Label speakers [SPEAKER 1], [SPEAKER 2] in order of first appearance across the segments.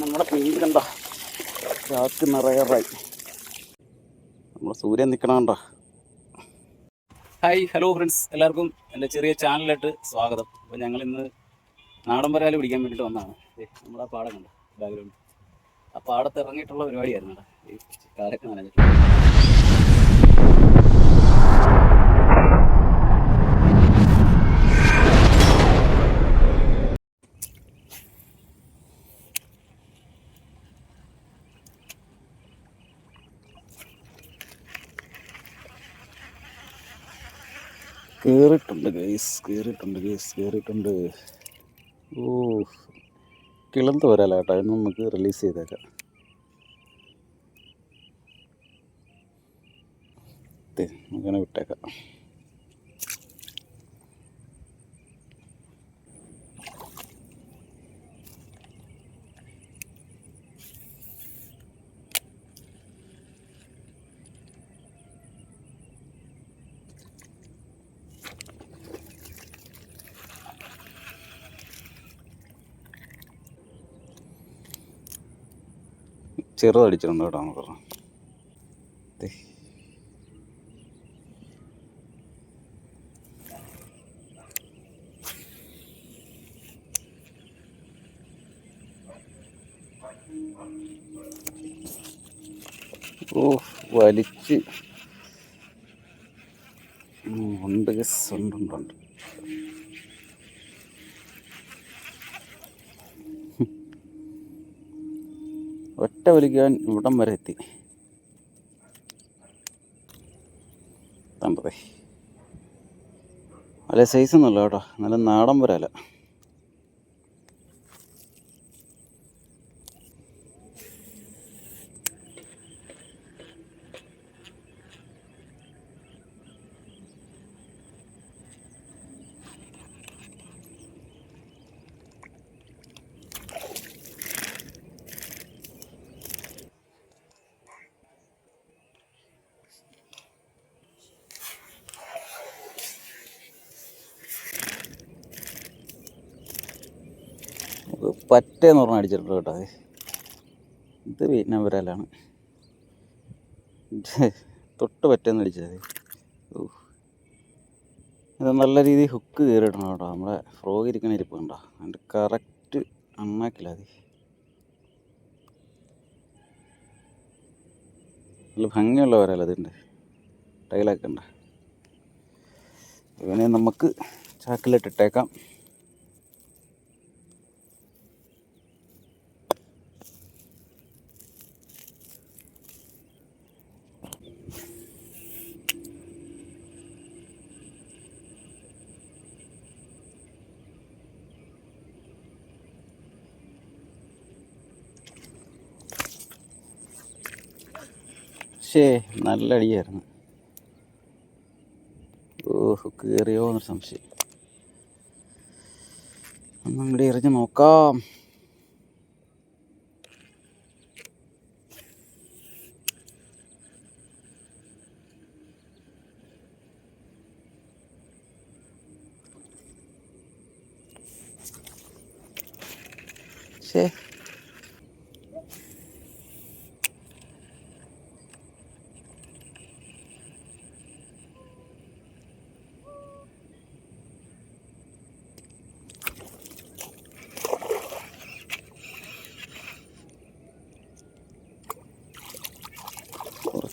[SPEAKER 1] നമ്മുടെ മീൻ രാത്രി ചാക്ക് നിറയാറായി നമ്മുടെ സൂര്യൻ നിൽക്കണ കണ്ടോ? Hi hello friends. എല്ലാവർക്കും എന്റെ ചെറിയ ചാനലായിട്ട് സ്വാഗതം. അപ്പോൾ ഞങ്ങൾ ഇന്ന് നാടൻ പരാൽ പിടിക്കാൻ വേണ്ടിയിട്ട് വന്നതാണ്. നമ്മുടെ പാടം കണ്ടോ? ബാക്ക്ഗ്രൗണ്ട്. ആ പാടത്ത് ഇറങ്ങിയിട്ടുള്ള പരിപാടിയായിരുന്നു ഈ കാലൊക്കെ നനഞ്ഞിട്ട് കേറിയിട്ടുണ്ട് ഗേസ് കയറിയിട്ടുണ്ട് ഗേസ് കയറിയിട്ടുണ്ട് ഓ കിളന്ത് വരാല കേട്ടോ. അതിന് നമുക്ക് റിലീസ് ചെയ്തേക്കാം. നമുക്കങ്ങനെ വിട്ടേക്കാം. ചെറുതടിച്ചിട്ടുണ്ട് കേട്ടോ നമുക്ക്. ഓ വലിച്ച്. ഉണ്ട് ഉണ്ട് ഉണ്ട്. ഒറ്റ വലിക്കാൻ ഇവിടം വരെ എത്തി. കണ്ടതേ അല്ല സൈസ് ഒന്നുമല്ല കേട്ടോ. നല്ല നാടൻ വരാല പറ്റേന്ന് പറഞ്ഞാൽ അടിച്ചിട്ടുണ്ട് കേട്ടോ അത്. ഇത് വിയറ്റ്നാം വരാലാണ്. തൊട്ട് പറ്റേന്ന് അടിച്ചത് ഇത്. നല്ല രീതിയിൽ ഹുക്ക് കയറിയിട്ടുണ്ട് കേട്ടോ. നമ്മുടെ ഫ്രോഗ് ഇരിക്കണ ഇരിപ്പ് കണ്ടോ? അതിന്റെ കറക്റ്റ് അണ്ണാക്കില്ല അത്. നല്ല ഭംഗിയുള്ള വരാല അതിന്റെ. ടൈലാക്കണ്ട ഇവനെ നമുക്ക് ചാക്കിലിട്ടിട്ടേക്കാം പക്ഷേ നല്ല അടിയായിരുന്നു. ഓഹ് കയറിയോ എന്നൊരു സംശയം. ഒന്നും കൂടി എറിഞ്ഞ് നോക്കാം.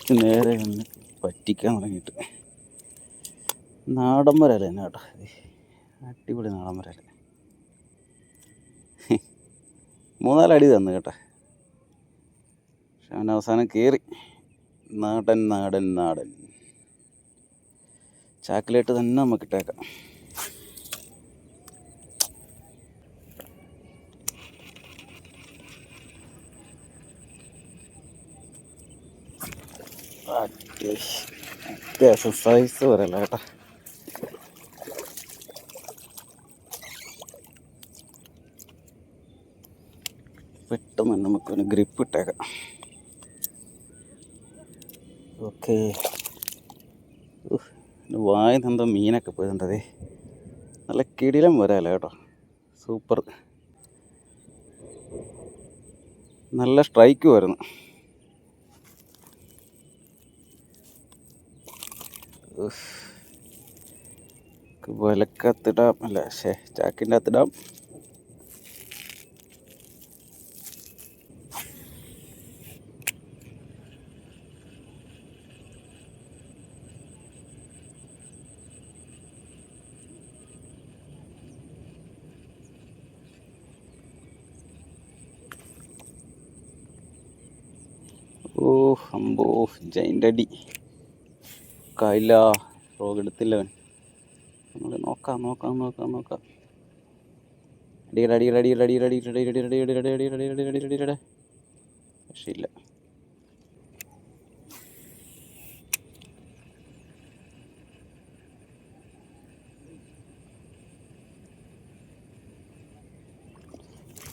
[SPEAKER 1] കുറച്ച് നേരെ ഒന്ന് പറ്റിക്കാൻ തുടങ്ങിയിട്ട്. നാടൻ വരല്ലേ തന്നെ കേട്ടോ. അടിപൊളി നാടൻ വരല്ലേ മൂന്നാലടി തന്നു കേട്ടോ. പക്ഷെ അവൻ അവസാനം കയറി നാടൻ നാടൻ നാടൻ. ചാക്കിലേട്ട് തന്നെ നമുക്ക് ഇട്ടേക്കാം അത്യാവശ്യം അത്യാവശ്യം സൈസ് വരല്ല കേട്ടോ. പെട്ടെന്ന് നമുക്കൊരു ഗ്രിപ്പ് ഇട്ടേക്കാം. ഓക്കെ. വായ എന്തോ മീനൊക്കെ പോയിട്ടുണ്ടതേ നല്ല കിടിലം വരാല കേട്ടോ. സൂപ്പർ. നല്ല സ്ട്രൈക്ക് വരുന്നു. വലക്കത്തിടാം അല്ല ശേ ചാക്കിന്റെ അകത്തിടാം ഓ അമ്പോ ജൈന്റെ അടി കായില്ല റോഗ് എടുത്തില്ലവൻ നമ്മൾ നോക്കാം നോക്കാം നോക്കാം നോക്കാം അടിയുടെ അടിയുടെ അടിയുടെ അടിയുടെ അടിയുടെ അടിയുടെ അടിയുടെ അടിയുടെ അടിയുടെ അടിയുടെ അടിയുടെ അടിയുടെ രക്ഷയില്ല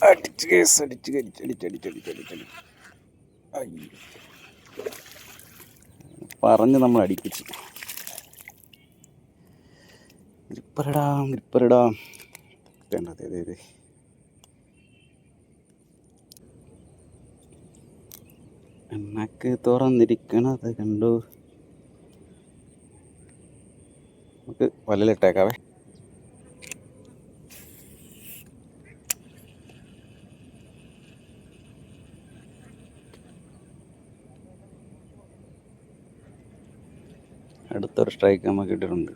[SPEAKER 1] അടിച്ച് കേസ് അടിച്ച് അടിച്ച് അടിച്ച് അടിച്ച് അടിച്ച് അടിച്ച് അയ്യോ പറഞ്ഞ് നമ്മൾ അടിപ്പിച്ച്. ഗ്രിപ്പറിടാം ഗ്രിപ്പറിടാം വേണ്ട അതെ അതെ എണ്ണക്ക് തുറന്നിരിക്കണത് കണ്ടു. നമുക്ക് വലലിട്ടേക്കാവേ. അടുത്തൊരു സ്ട്രൈക്ക് നമുക്ക് ഇട്ടിട്ടുണ്ട്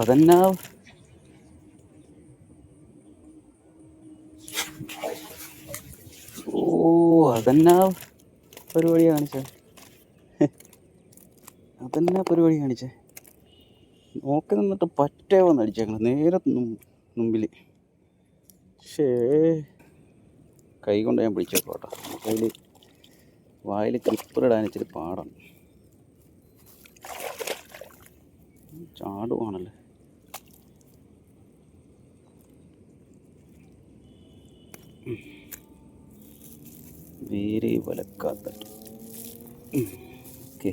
[SPEAKER 1] അതെന്നാ ഓ അതെന്നാ പരിപാടി കാണിച്ചേ അതെന്നാ പരിപാടി കാണിച്ചേ നോക്കി നിന്നിട്ട് പറ്റേ വന്ന് അടിച്ചേക്കണം നേരെ മുമ്പിൽ ഷേ കൈ കൊണ്ട് ഞാൻ പിടിച്ചേക്കോട്ടോ കയ്യിൽ വായിൽ ക്ലിപ്പറിടാൻ ഇച്ചിരി പാടാണ്. ചാടുവാണല്ലേ. വേരെ വലക്കാത്ത ഓക്കെ.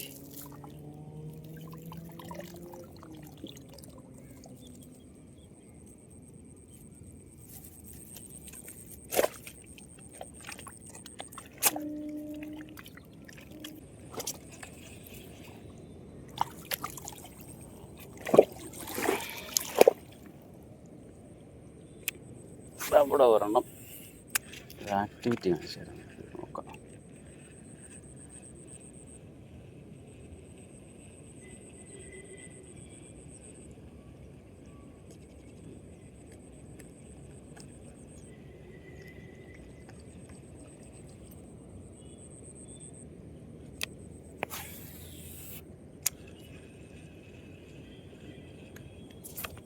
[SPEAKER 1] അവിടെ ഒരെണ്ണം ആക്ടിവിറ്റി കാണിച്ചു തരാം നോക്കാം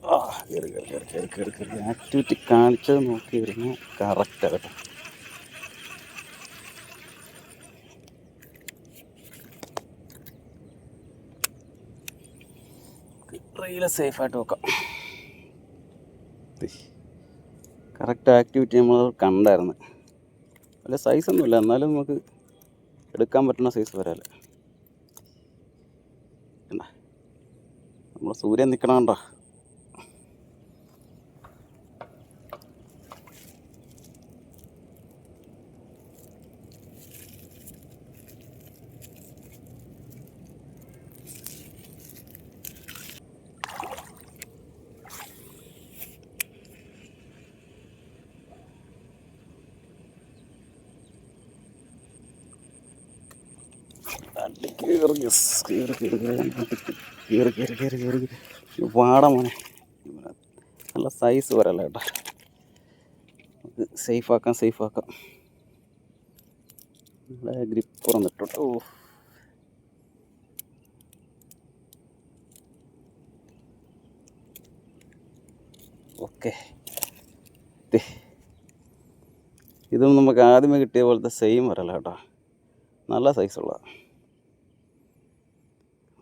[SPEAKER 1] ആ കയറി കയറി കയറി കയറി കയറി കയറി ആക്ടിവിറ്റി കാണിച്ചത് നോക്കി വരുന്നു കറക്റ്റ് കേട്ടോ റീൽ സേഫായിട്ട് നോക്കാം കറക്റ്റ് ആക്ടിവിറ്റി നമ്മൾ കണ്ടായിരുന്നു. വല്ല സൈസൊന്നുമില്ല എന്നാലും നമുക്ക് എടുക്കാൻ പറ്റുന്ന സൈസ് വരാല്ലേ നമ്മൾ സൂര്യൻ നിൽക്കണം കണ്ടോ? കയറി കയറി കയറി കയറി കയറി കയറി നല്ല സൈസ് വരല്ല കേട്ടോ നമുക്ക് സേഫാക്കാം സേഫാക്കാം നമ്മുടെ ഗ്രിപ്പ് തുറന്നിട്ടു ഓക്കെ ഇതും നമുക്ക് ആദ്യമേ കിട്ടിയ പോലത്തെ സെയിം വരല്ല കേട്ടോ. നല്ല സൈസുള്ളതാണ്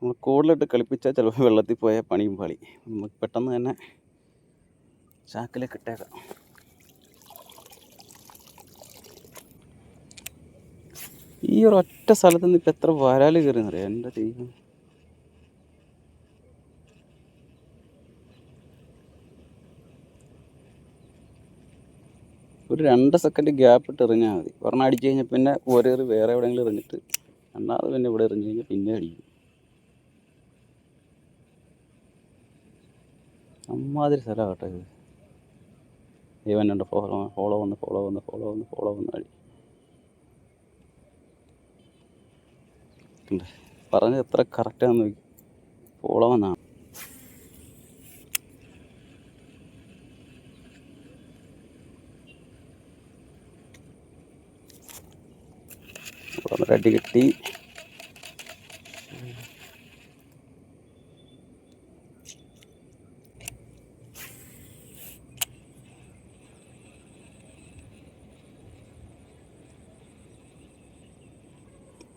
[SPEAKER 1] നമ്മൾ കൂടുതലിട്ട് കളിപ്പിച്ചാൽ ചിലപ്പോൾ വെള്ളത്തിൽ പോയാൽ പണിയും പാളി. നമുക്ക് പെട്ടെന്ന് തന്നെ ചാക്കിലേക്ക് ഇട്ടേക്കാം. ഈ ഒരു ഒറ്റ സ്ഥലത്ത് നിന്ന് ഇപ്പം എത്ര വരാൽ കയറിയെന്നറിയാം? എന്റെ ദൈവം. ഒരു രണ്ട് സെക്കൻഡ് ഗ്യാപ്പ് ഇട്ട് എറിഞ്ഞാൽ മതി. ഒരെണ്ണം അടിച്ചു കഴിഞ്ഞാൽ പിന്നെ ഒരേറി വേറെ എവിടെയെങ്കിലും എറിഞ്ഞിട്ട്. രണ്ടാമത് പിന്നെ ഇവിടെ എറിഞ്ഞു കഴിഞ്ഞാൽ പിന്നെ അടിക്കും. അമ്മാതിരി സ്ഥലമാണ് കേട്ടോ ഇത്. ഇവനുണ്ട് ഫോളോ ഫോളോ വന്ന് ഫോളോ വന്ന് ഫോളോ വന്ന് ഫോളോ വന്ന് ഉണ്ട്. പറഞ്ഞത് എത്ര കറക്റ്റാന്ന് നോക്കി. ഫോളോ വന്നാണ് അടി കിട്ടി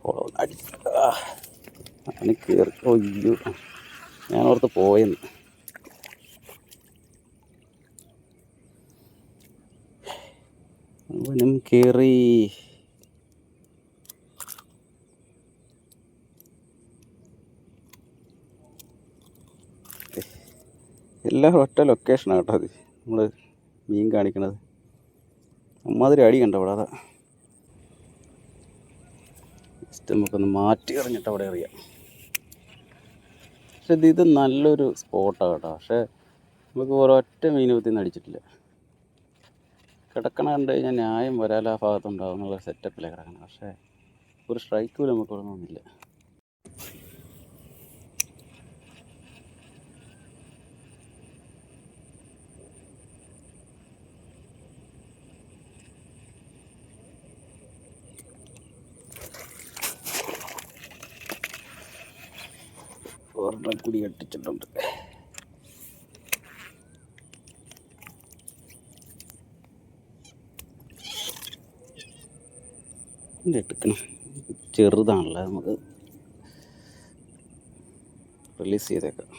[SPEAKER 1] ഫോളോ അടി ആ, അവന് കയറി ഒയ്യോ ഞാൻ ഓർത്ത് പോയെന്ന്. അവനും കയറി എല്ലാം ഒറ്റ ലൊക്കേഷനാണ് കേട്ടോ അത്. നമ്മൾ മീൻ കാണിക്കണത്. അമ്മാതിരി അടി കണ്ടോ അവിടെ? അതാ. ജസ്റ്റ് നമുക്കൊന്ന് മാറ്റി എറിഞ്ഞിട്ട് അവിടെ എറിയാം. പക്ഷെ ഇത് ഇത് നല്ലൊരു സ്പോട്ടാണ് കേട്ടോ. പക്ഷേ നമുക്ക് ഒരൊറ്റ മീൻ കുത്തിന്ന് അടിച്ചിട്ടില്ല. കിടക്കണ കണ്ട് കഴിഞ്ഞാൽ ന്യായം വരാല ആ ഭാഗത്തുണ്ടാവും എന്നുള്ള കിടക്കണം. പക്ഷേ ഒരു സ്ട്രൈക്ക് പോലും നമുക്ക് ഇവിടെ നിന്നില്ല ഒരെണ്ണം കൂടി അട്ടിച്ചിട്ടുണ്ട് ഇത് എടുക്കണം ചെറുതാണല്ലോ നമുക്ക് റിലീസ് ചെയ്തേക്കാം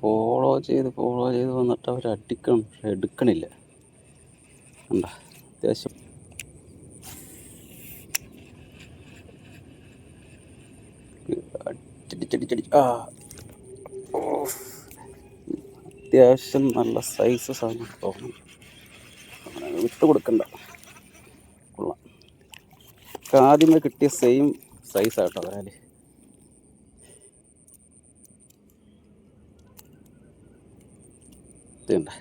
[SPEAKER 1] ഫോളോ ചെയ്ത് ഫോളോ ചെയ്ത് വന്നിട്ട് അവർ അടിക്കണം പക്ഷെ എടുക്കണില്ല. കണ്ട? അത്യാവശ്യം. ആ. അത്യാവശ്യം നല്ല സൈസ് സാധനം തോന്നുന്നു. വിട്ട് കൊടുക്കണ്ട. കൊള്ളാം. ആദ്യമേ കിട്ടിയ സെയിം സൈസാട്ടോ വരാൽ ഇതുണ്ട്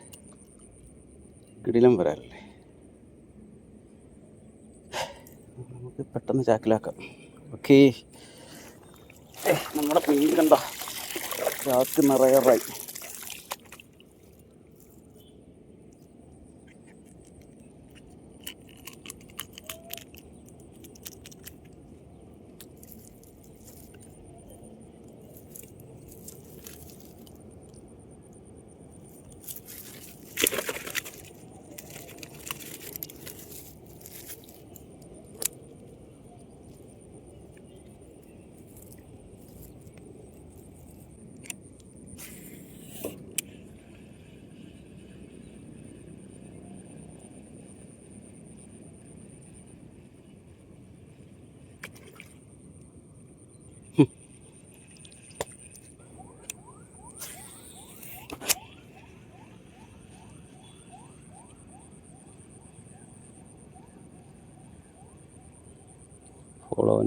[SPEAKER 1] കിടിലം വരാറില്ലേ നമുക്ക് പെട്ടെന്ന് ചാക്കിലാക്കാം. ഓക്കെ. നമ്മുടെ മീൻ കണ്ട? ചാക്ക് നിറയാറായി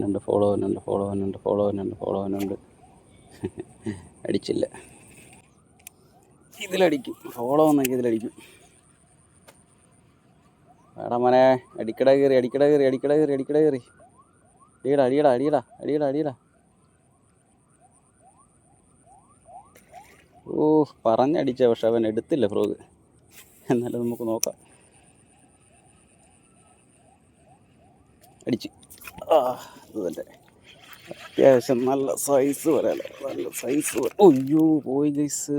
[SPEAKER 1] അവനുണ്ട് ഫോളോ അവനുണ്ട് ഫോളോ അവനുണ്ട് ഫോളോ അവനുണ്ട് ഫോളോ അവനുണ്ട് അടിച്ചില്ല. ഇതിലടിക്കും. ഫോളോ എന്നൊക്കെ ഇതിലടിക്കും. വേടാ മോനെ അടിക്കട കയറി അടിക്കട കയറി അടിക്കട കയറി അടിക്കട കയറി. അടിയടാ അടിയടാ അടിയടാ അടിയടാ അടിയടാ. ഓ പറഞ്ഞടിച്ച പക്ഷെ അവൻ എടുത്തില്ല ഫ്രോഗ് എന്നാലും നമുക്ക് നോക്കാം. അടിച്ച്. ആ അത്യാവശ്യം നല്ല സൈസ് വരാലോ നല്ല സൈസ് ഒയ്യോ പോയി ഗൈസ്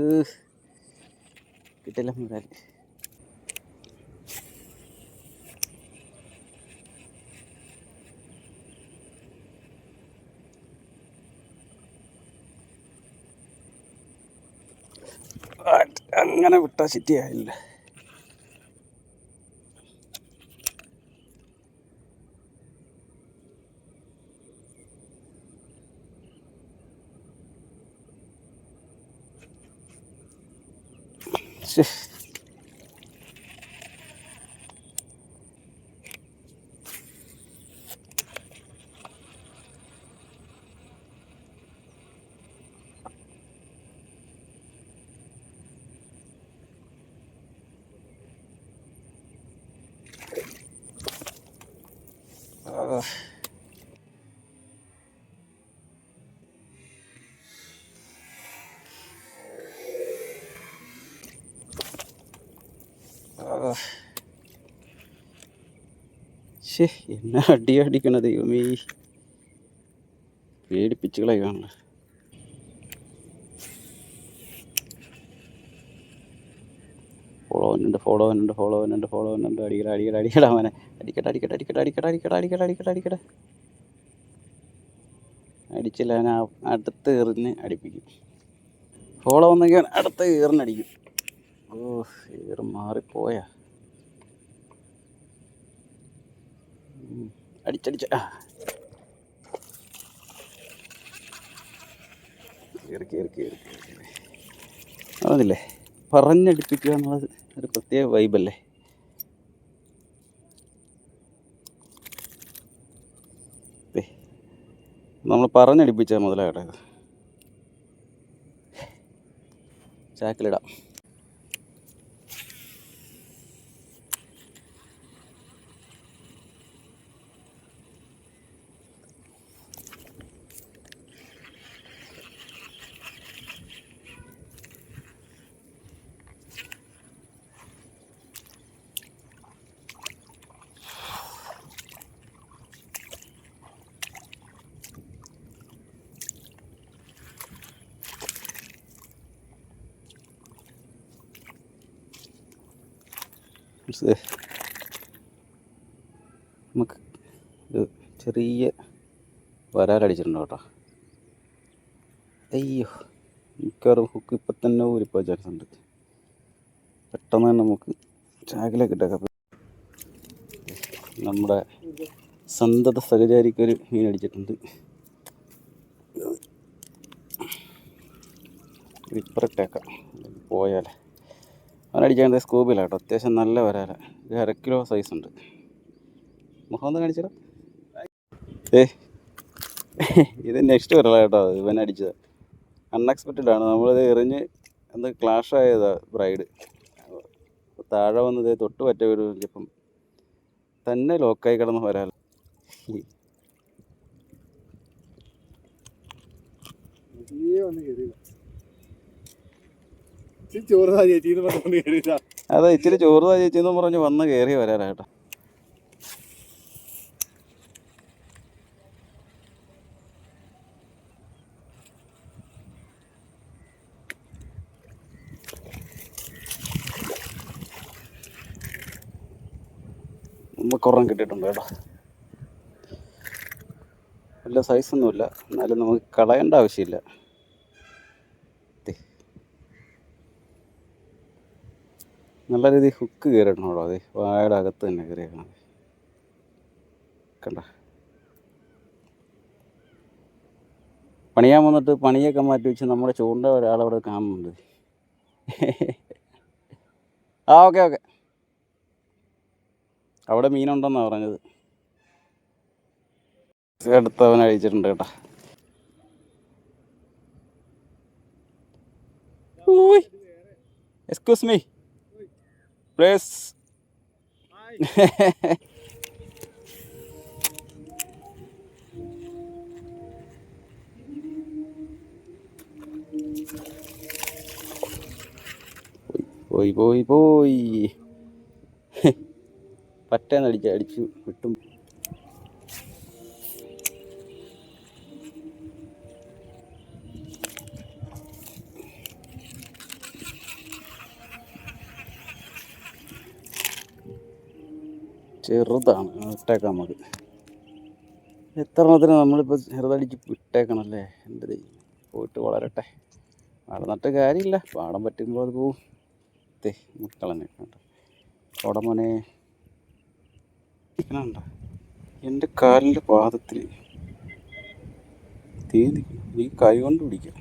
[SPEAKER 1] കിട്ടില്ല മുതൽ അങ്ങനെ വിട്ടാ ചിറ്റിയായില്ല ശേ എന്നെ അടി അടിക്കണ ദൈവമേ. പേടിപ്പിച്ച് കളയുവാണല്ലോ. ഫോളോവനുണ്ട് ഫോളോവനുണ്ട് ഫോളോവനുണ്ട് ഫോളോവനുണ്ട് അടിക്കട അടിക്കട അടിക്കട അവനെ. അടിക്കട്ടെ അടിക്കട്ടെ അടിക്കട്ടെ അടിക്കട്ടെ അടിക്കട്ടെ അടിക്കട്ടെ അടിക്കട്ടെ അടിക്കട്ടെ അടിച്ചില്ല ഞാൻ അടുത്ത് എറിഞ്ഞ് അടിപ്പിക്കും. ഫോളോ വന്നെങ്കിൽ അടുത്ത ഏറിനടിക്കും ഓ ഏർ മാറിപ്പോയാ. അടിച്ചടിച്ച അതല്ലേ പറഞ്ഞടിപ്പിക്കുക എന്നുള്ളത് ഒരു പ്രത്യേക വൈബല്ലേ നമ്മൾ പറഞ്ഞടിപ്പിച്ചാൽ മുതലാകട്ടെ ഇത്. ചാക്കിലിടാം. ഇത് നമുക്ക് ചെറിയ വരാലടിച്ചിട്ടുണ്ട് കേട്ടോ. അയ്യോ മിക്കവാറും ഹുക്ക് ഇപ്പം തന്നെ ഊരിപ്പോ ചാൻസ് ഉണ്ട്. പെട്ടെന്ന് തന്നെ നമുക്ക് ചാക്കിലേക്ക് ഇട്ടേക്കാം. നമ്മുടെ സന്തത സഹചാരിക്കൊരു മീൻ അടിച്ചിട്ടുണ്ട്. അവനടിക്കാൻ സ്കൂബില്ല കേട്ടോ. അത്യാവശ്യം നല്ല വരാല. ഇത് അര കിലോ സൈസ് ഉണ്ട്. മുഖം ഒന്ന് കാണിച്ചോ ഏ ഇത് നെക്സ്റ്റ് വരല കേട്ടോ. ഇവൻ അടിച്ചത്. അൺഎക്സ്പെക്റ്റഡ് ആണ്. നമ്മളിത് എറിഞ്ഞ് എന്ത് ക്ലാഷ് ആയതാ ബ്രൈഡ് താഴെ വന്നത് തൊട്ട് പറ്റ വീട് ഇപ്പം. തന്നെ ലോക്കായി കിടന്ന് വരാല.
[SPEAKER 2] പതിയെ വന്ന്
[SPEAKER 1] അതെ ഇച്ചിരി ചോറുതാ ചേച്ചി എന്ന് പറഞ്ഞ് വന്ന് കയറി വരാറേട്ടാ കുറം കിട്ടിയിട്ടുണ്ട് കേട്ടോ. വലിയ സൈസൊന്നുമില്ല എന്നാലും നമുക്ക് കളയേണ്ട ആവശ്യമില്ല. നല്ല രീതിയിൽ ഹുക്ക് കയറിയിടണം കേട്ടോ അതെ. വായുടെ അകത്ത് തന്നെ കയറിയേക്കണം കണ്ട? പണിയാൻ വന്നിട്ട് പണിയൊക്കെ മാറ്റി വെച്ച് നമ്മുടെ ചൂണ്ട ഒരാളവിടെ കാണുന്നുണ്ട്. ആ ഓക്കെ ഓക്കെ. അവിടെ മീനുണ്ടെന്നാണ് പറഞ്ഞത്. അടുത്തവൻ അഴിച്ചിട്ടുണ്ട് കേട്ടോ. Excuse me please. പോയി പോയി പോയി. പറ്റാന്നടിച്ച് അടിച്ചു വിട്ടും ചെറുതാണ് ഇട്ടേക്കാൻ നമുക്ക്. എത്ര മാത്രം നമ്മളിപ്പോൾ ചെറുതടിച്ച് വിട്ടേക്കണല്ലേ എന്റെ ദൈവം പോയിട്ട് വളരട്ടെ. വളർന്നിട്ട് നട്ട് കാര്യമില്ല. പാടം പറ്റുമ്പോൾ അത് പോവും. തേ മുക്കളന്നെ കണ്ടോ? ഉടമനെ എന്റെ കാലിന്റെ പാദത്തിൽ തീ നിൽക്കുന്നു. ഈ കൈ കൊണ്ട് പിടിക്കാം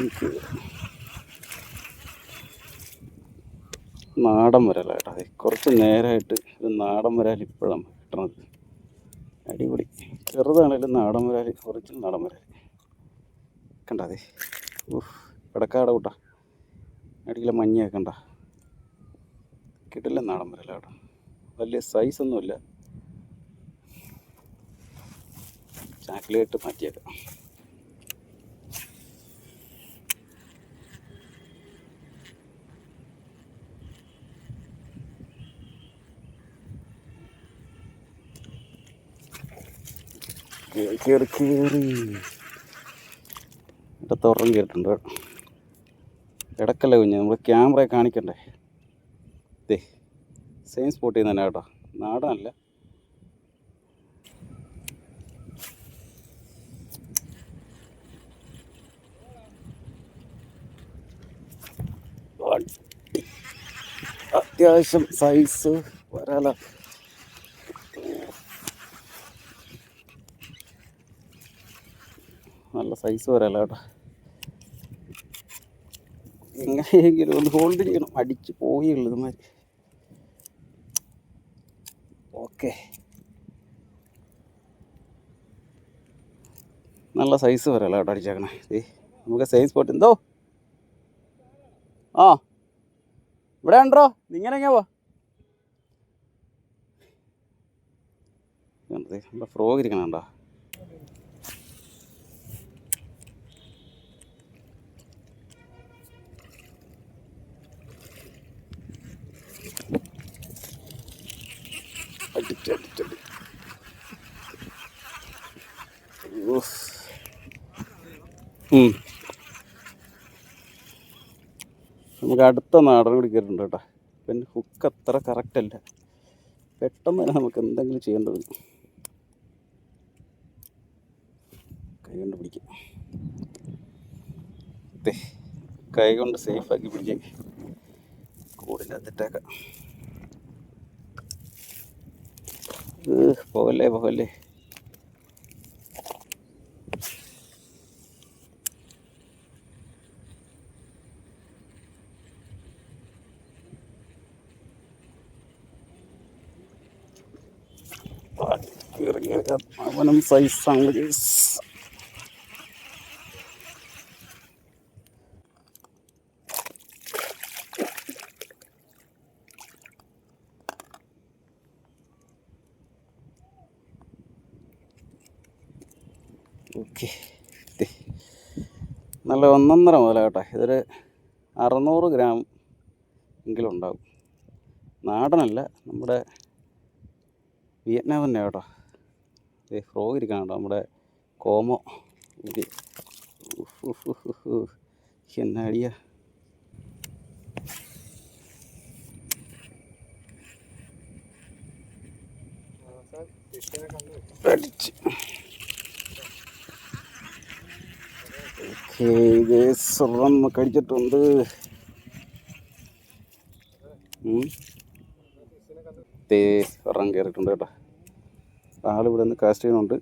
[SPEAKER 1] എനിക്ക് നാടൻ വരല കുറച്ച് നേരമായിട്ട് ഇത് നാടൻ വരാൽ ഇപ്പോഴാണ് കിട്ടണത്. അടിപൊളി. ചെറുതാണേലും നാടൻ വരാൽ കുറച്ച് നാടൻ വരാൽ കണ്ട അതെ? ഊഹ് ഇടക്കാട കൂട്ടാ. അടിയിലെ മഞ്ഞ കണ്ട? കിട്ടില്ല നാടൻ വരല വലിയ സൈസൊന്നുമില്ല ചാക്കിലായിട്ട് മാറ്റിയേക്കാം. കേറി കേറി. ഇടത്ത് ഇവിടെ കേട്ടിട്ടുണ്ട്. കിടക്കല്ലേ കുഞ്ഞ് നമ്മൾ ക്യാമറ കാണിക്കണ്ടേ? ദേ സെയിം സ്പോട്ടിൽ നിന്ന് തന്നെ കേട്ടോ. നാടനല്ല. അത്യാവശ്യം സൈസ് വരാല നല്ല സൈസ് വരാല കേട്ടോ. എങ്ങനെയെങ്കിലും ഒന്ന് ഹോൾഡ് ചെയ്യണം. അടിച്ച് പോയി ഇതുമാതിരി. മാതിരി ഓക്കെ നല്ല സൈസ് വരാല കേട്ടോ അടിച്ചേക്കണേ. ഏ നമുക്ക് സൈസ് സ്പോട്ട് എന്തോ? ആ. ഇവിടെ ഉണ്ടോ ഇങ്ങനെ എങ്ങനെ പോ നമ്മുടെ ഫ്രോഗ് ഇരിക്കണം കണ്ടോ അടിച്ച് അടിച്ച് ഉം. നമുക്ക് അടുത്ത നാടൻ കുടിക്കാറുണ്ട് കേട്ടോ. പിന്നെ ഹുക്ക് അത്ര കറക്റ്റ് അല്ല. പെട്ടെന്ന് തന്നെ നമുക്ക് എന്തെങ്കിലും ചെയ്യേണ്ടത് കൈ കൊണ്ട് പിടിക്കാം. കൈ കൊണ്ട് സേഫാക്കി പിടിച്ചേക്ക് കൂടിന്റെ പോകല്ലേ പോകല്ലേ ഇറങ്ങിയ അവനും സൈസാണ് ഓക്കെ. നല്ല ഒന്നൊന്നര മുതല കേട്ടോ. ഇതൊരു അറുന്നൂറ് ഗ്രാം എങ്കിലും ഉണ്ടാവും. നാടനല്ല നമ്മുടെ വിയറ്റ്നാം തന്നെ കേട്ടോ. ഏ ഫ്രോഗ് ഇരിക്കണം കേട്ടോ നമ്മുടെ കോമോ. ഓക്കെ. എന്നാ അടിയാ അടിച്ച്. ഒരെണ്ണം കടിച്ചിട്ടുണ്ട്. തേ സ്വർണം കയറിയിട്ടുണ്ട് കേട്ടോ. ആളിവിടെ നിന്ന് കാസ്റ്റ് ചെയ്യുന്നുണ്ട്.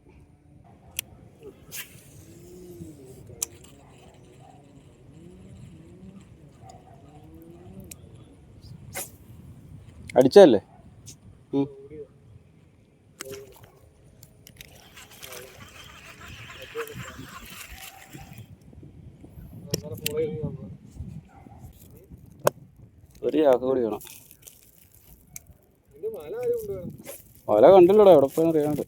[SPEAKER 1] അടിച്ചല്ലേ ചാക്ക കൂടി
[SPEAKER 2] വേണം.
[SPEAKER 1] വല കണ്ടില്ലടാ എവിടെ പോയെന്ന് അറിയാണ്ട്